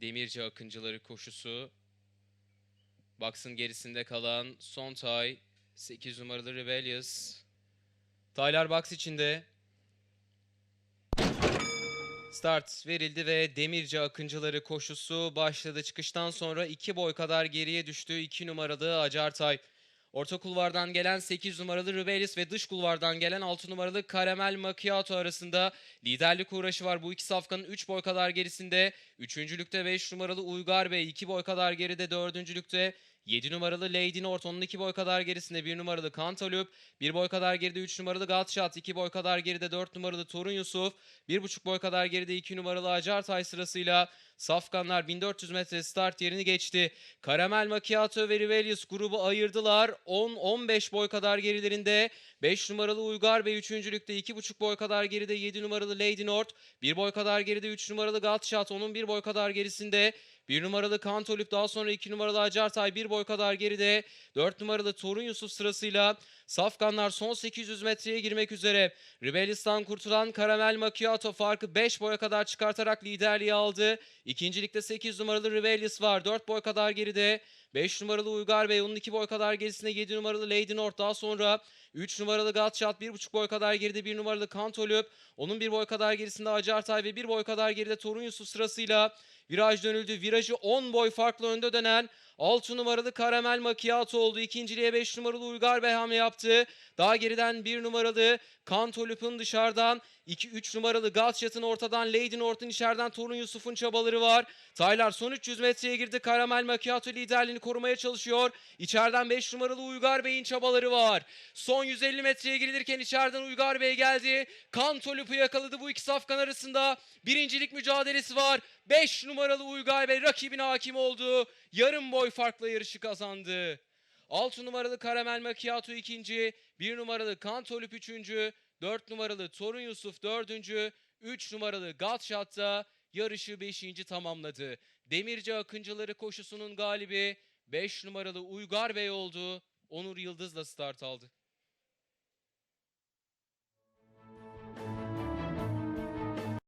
Demirci Akıncıları koşusu. Box'ın gerisinde kalan son tay 8 numaralı Rebellious. Taylar box içinde. Start verildi ve Demirci Akıncıları koşusu başladı. Çıkıştan sonra 2 boy kadar geriye düştü 2 numaralı Acartay. Orta kulvardan gelen 8 numaralı Rebellious ve dış kulvardan gelen 6 numaralı Caramel Macchiato arasında liderlik uğraşı var. Bu iki safkanın 3 boy kadar gerisinde. Üçüncülükte 5 numaralı Uygar Bey 2 boy kadar geride. Dördüncülükte 7 numaralı Lady North onun 2 boy kadar gerisinde 1 numaralı Cantaloupe, 1 boy kadar geride 3 numaralı Godshot, 2 boy kadar geride 4 numaralı Torun Yusuf, 1,5 boy kadar geride 2 numaralı Acartay sırasıyla Safkanlar 1400 metre start yerini geçti. Caramel Macchiato ve Rivelius grubu ayırdılar. 10-15 boy kadar gerilerinde 5 numaralı Uygar Bey 3. 2,5 boy kadar geride 7 numaralı Lady North, 1 boy kadar geride 3 numaralı Godshot onun 1 boy kadar gerisinde 1 numaralı Kantolüp daha sonra 2 numaralı Acartay 1 boy kadar geride. 4 numaralı Torun Yusuf sırasıyla Safkanlar son 800 metreye girmek üzere. Rebellistan kurtulan Caramel Macchiato farkı 5 boya kadar çıkartarak liderliği aldı. İkincilikte 8 numaralı Rebellious var. 4 boy kadar geride. 5 numaralı Uygar Bey onun 2 boy kadar gerisinde 7 numaralı Lady North daha sonra 3 numaralı Godshot 1,5 boy kadar geride 1 numaralı Kantolüp onun 1 boy kadar gerisinde Acartay ve 1 boy kadar geride Torun Yusuf sırasıyla Viraj dönüldü. Virajı 10 boy farklı önde dönen 6 numaralı Caramel Macchiato oldu. İkinciliğe 5 numaralı Uygar Bey hamle yaptı. Daha geriden 1 numaralı Kantolüp'ün dışarıdan 2-3 numaralı Gatşat'ın ortadan Lady North'un içeriden Torun Yusuf'un çabaları var. Taylar son 300 metreye girdi. Caramel Macchiato liderliğini korumaya çalışıyor. İçeriden 5 numaralı Uygar Bey'in çabaları var. Son 150 metreye girilirken içeriden Uygar Bey geldi. Kantolüp'ü yakaladı bu iki safkan arasında. Birincilik mücadelesi var. 5 numaralı Uygar Bey rakibine hakim oldu. Yarım boy farkla yarışı kazandı. 6 numaralı Caramel Macchiato ikinci, 1 numaralı Kantolüp üçüncü, 4 numaralı Torun Yusuf dördüncü, 3 numaralı Gatshot da yarışı 5. tamamladı. Demirci Akıncıları koşusunun galibi 5 numaralı Uygar Bey oldu. Onur Yıldız'la start aldı.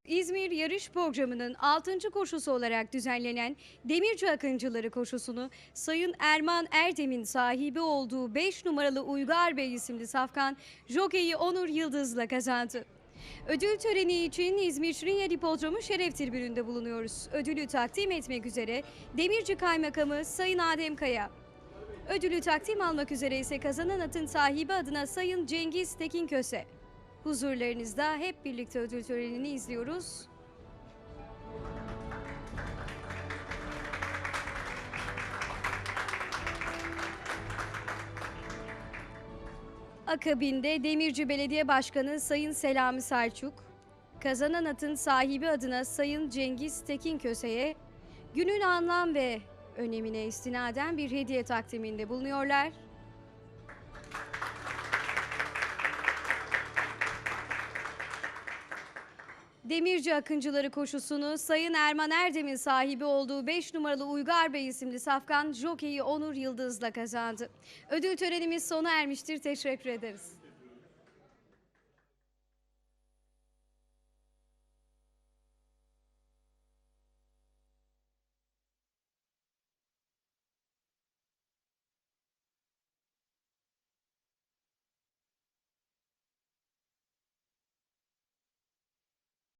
İzmir yarış programının 6. koşusu olarak düzenlenen Demirci Akıncıları koşusunu Sayın Erman Erdem'in sahibi olduğu 5 numaralı Uygar Bey isimli safkan jokeyi Onur Yıldız'la kazandı. Ödül töreni için İzmir Şirinyer Hipodromu şeref tribününde bulunuyoruz. Ödülü takdim etmek üzere Demirci Kaymakamı Sayın Adem Kaya. Ödülü takdim almak üzere ise kazanan atın sahibi adına Sayın Cengiz Tekin Köse. Huzurlarınızda hep birlikte ödül törenini izliyoruz. Akabinde Demirci Belediye Başkanı Sayın Selami Selçuk, kazanan atın sahibi adına Sayın Cengiz Tekin Köse'ye günün anlam ve önemine istinaden bir hediye takdiminde bulunuyorlar. Demirci Akıncıları koşusunu Sayın Erman Erdem'in sahibi olduğu 5 numaralı Uygar Bey isimli safkan jokeyi Onur Yıldız'la kazandı. Ödül törenimiz sona ermiştir. Teşekkür ederiz.